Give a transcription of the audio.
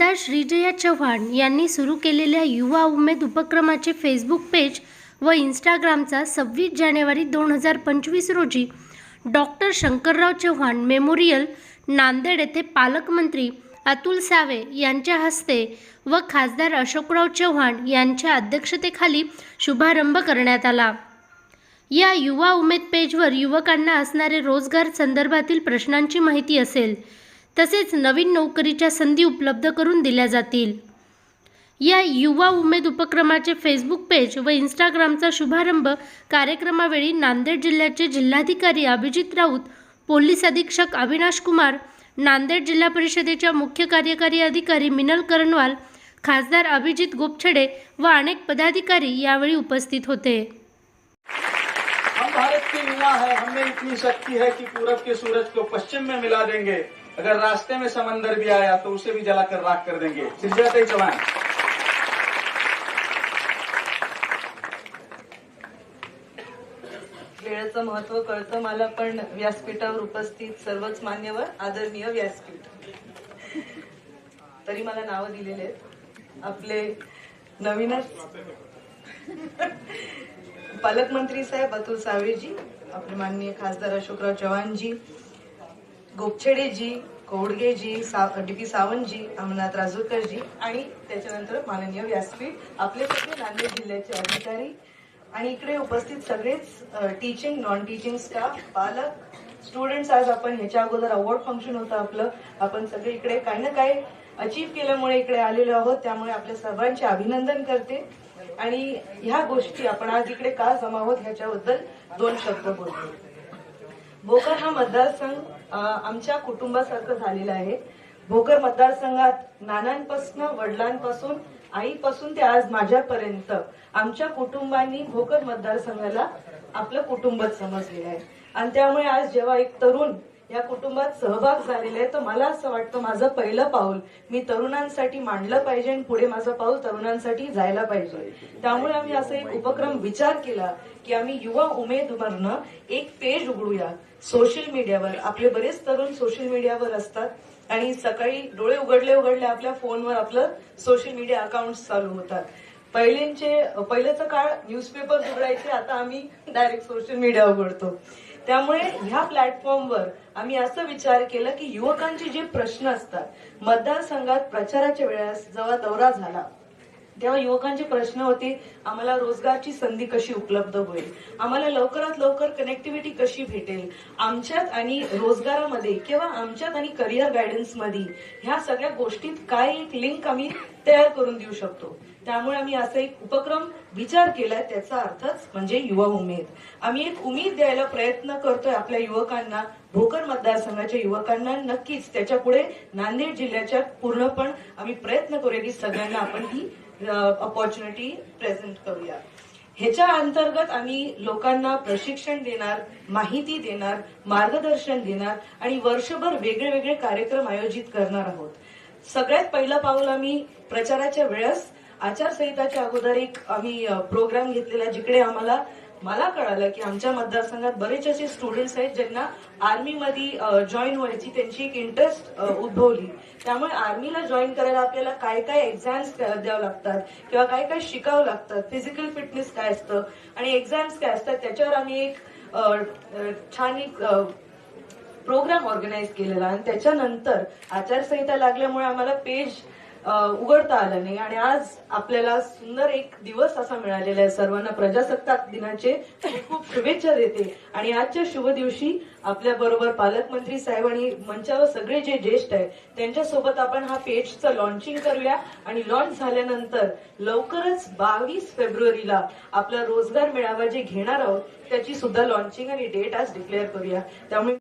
आमदार श्रीजया चव्हाण यांनी सुरू केलेल्या युवा उमेद उपक्रमाचे फेसबुक पेज व इंस्टाग्रामचा सव्वीस जानेवारी दोन हजार पंचवीस रोजी डॉक्टर शंकरराव चव्हाण मेमोरियल नांदेड येथे पालकमंत्री अतुल सावे यांच्या हस्ते व खासदार अशोकराव चव्हाण यांच्या अध्यक्षतेखाली शुभारंभ करण्यात आला. या युवा उमेद पेजवर युवकांना असणारे रोजगार संदर्भातील प्रश्नांची माहिती असेल. तसेच नवीन नोकरीच्या संधी उपलब्ध करून दिल्या जातील. या युवा उमेद उपक्रमाचे फेसबुक पेज व इंस्टाग्रामचा शुभारंभ कार्यक्रमावेळी नांदेड जिल्ह्याचे जिल्हाधिकारी अभिजित राऊत पोलीस अधीक्षक अविनाश कुमार नांदेड जिल्हा परिषदेच्या मुख्य कार्यकारी अधिकारी मिनल करणवाल खासदार अभिजित गोपछडे व अनेक पदाधिकारी यावेळी उपस्थित होते. हम भारत के युवा है हमें इतनी शक्ति है कि पूरब के सूरज को पश्चिम में मिला देंगे। अगर रास्ते में समंदर भी आया तो उसे भी जलाकर राख कर देंगे। सिरजत जवान वेळेचं महत्त्व कळतं मला पण व्यासपीठावर उपस्थित सर्वच मान्यवर आदरणीय व्यासपीठ. तरी मला नावं दिलेले आहेत. आपले नवीनच. पालकमंत्री साहेब अतुल सावेजी आपले माननीय खासदार अशोकराव चव्हाणजी गोपछेडेजी कोडगेजी डी पी सावंतजी अमरनाथ राजूरकरजी आणि त्याच्यानंतर माननीय व्यासपीठ आपले सगळे नांदेड जिल्ह्याचे अधिकारी. आणि इकडे उपस्थित सगळेच टीचिंग नॉन टीचिंग स्टाफ पालक स्टुडंट्स आज आपण ह्याच्या अगोदर अवॉर्ड फंक्शन होतं आपलं. आपण सगळे इकडे काही ना काही अचीव्ह केल्यामुळे इकडे आलेलो आहोत त्यामुळे आपल्या सर्वांचे अभिनंदन करते. आणि ह्या गोष्टी आपण आज इकडे का जमा आहोत ह्याच्याबद्दल दोन शब्द बोलतो. भोकर हा मतदारसंघ आमच्या कुटुंबासारखं झालेला आहे. भोकर मतदारसंघात नानांपासून वडिलांपासून आईपासून ते आज माझ्यापर्यंत आमच्या कुटुंबांनी भोकर मतदारसंघाला आपलं कुटुंबच समजलेलं आहे. आणि त्यामुळे आज जेव्हा एक तरुण या कुटुंबात सहभाग झालेला आहे तर मला असं वाटतं माझं पहिलं पाऊल मी तरुणांसाठी मांडलं पाहिजे आणि पुढे माझं पाऊल तरुणांसाठी जायला पाहिजे. त्यामुळे आम्ही असा एक उपक्रम विचार केला की आम्ही युवा उमेदवारनं एक पेज उघडूया. सोशल मीडियावर. आपले बरेच तरुण सोशल मीडियावर असतात आणि सकाळी डोळे उघडले उघडले आपल्या फोनवर आपलं सोशल मीडिया अकाउंट चालू होतात. पहिल्यांचे पहिल्याचा काळ न्यूजपेपर उघडायचे आता आम्ही डायरेक्ट सोशल मीडिया उघडतो. त्यामुळे ह्या प्लॅटफॉर्मवर आम्ही असं विचार केला की युवकांचे जे प्रश्न असतात मतदारसंघात प्रचाराच्या वेळेस जेव्हा दौरा झाला तेव्हा युवकांचे प्रश्न होते आम्हाला रोजगारची संधी कशी उपलब्ध होईल? आम्हाला लवकरात लवकर कनेक्टिव्हिटी कशी भेटेल? आमच्यात आणि रोजगारामध्ये किंवा आमच्यात आणि करिअर गायडन्समध्ये ह्या सगळ्या गोष्टीत काय एक लिंक आम्ही तयार करून देऊ शकतो? त्यामुळे आम्ही असा एक उपक्रम विचार केलाय त्याचा अर्थच म्हणजे युवा उमेद. आम्ही एक उमेद द्यायला प्रयत्न करतोय आपल्या युवकांना भोकर मतदारसंघाच्या युवकांना नक्कीच. त्याच्या पुढे नांदेड जिल्ह्याच्या पूर्णपण आम्ही प्रयत्न करूया की सगळ्यांना आपण ही ऑपॉर्च्युनिटी प्रेझेंट करूया. ह्याच्या अंतर्गत आम्ही लोकांना प्रशिक्षण देणार माहिती देणार मार्गदर्शन देणार आणि वर्षभर वेगळे वेगळे कार्यक्रम आयोजित करणार आहोत. सगळ्यात पहिलं पाऊल आम्ही प्रचाराच्या वेळेस आचारसंहिताच्या अगोदर एक आम्ही प्रोग्राम घेतलेला जिकडे आम्हाला मला कळालं की आमच्या मतदारसंघात बरेच असे स्टुडंट्स आहेत ज्यांना आर्मीमध्ये जॉईन व्हायची त्यांची एक इंटरेस्ट उद्भवली. त्यामुळे आर्मीला जॉईन करायला आपल्याला काय काय एक्झाम्स द्यावं लागतात किंवा काय काय शिकावं लागतात फिजिकल फिटनेस काय असतं आणि एक्झाम्स काय असतात त्याच्यावर आम्ही एक छान एक प्रोग्राम ऑर्गनाईज केलेला आणि त्याच्यानंतर आचारसंहिता लागल्यामुळे आम्हाला पेज उघडता आलं नाही. आणि आज आपल्याला सुंदर एक दिवस असा मिळालेला आहे. सर्वांना प्रजासत्ताक दिनाचे खूप शुभेच्छा देते. आणि आजच्या शुभ दिवशी आपल्या बरोबर पालकमंत्री साहेब आणि मंचावर सगळे जे ज्येष्ठ आहेत त्यांच्यासोबत आपण हा पेजचं लॉन्चिंग करूया. आणि लॉन्च झाल्यानंतर लवकरच बावीस फेब्रुवारीला आपला रोजगार मेळावा जे घेणार आहोत त्याची सुद्धा लॉन्चिंग आणि डेट आज डिक्लेअर करूया. त्यामुळे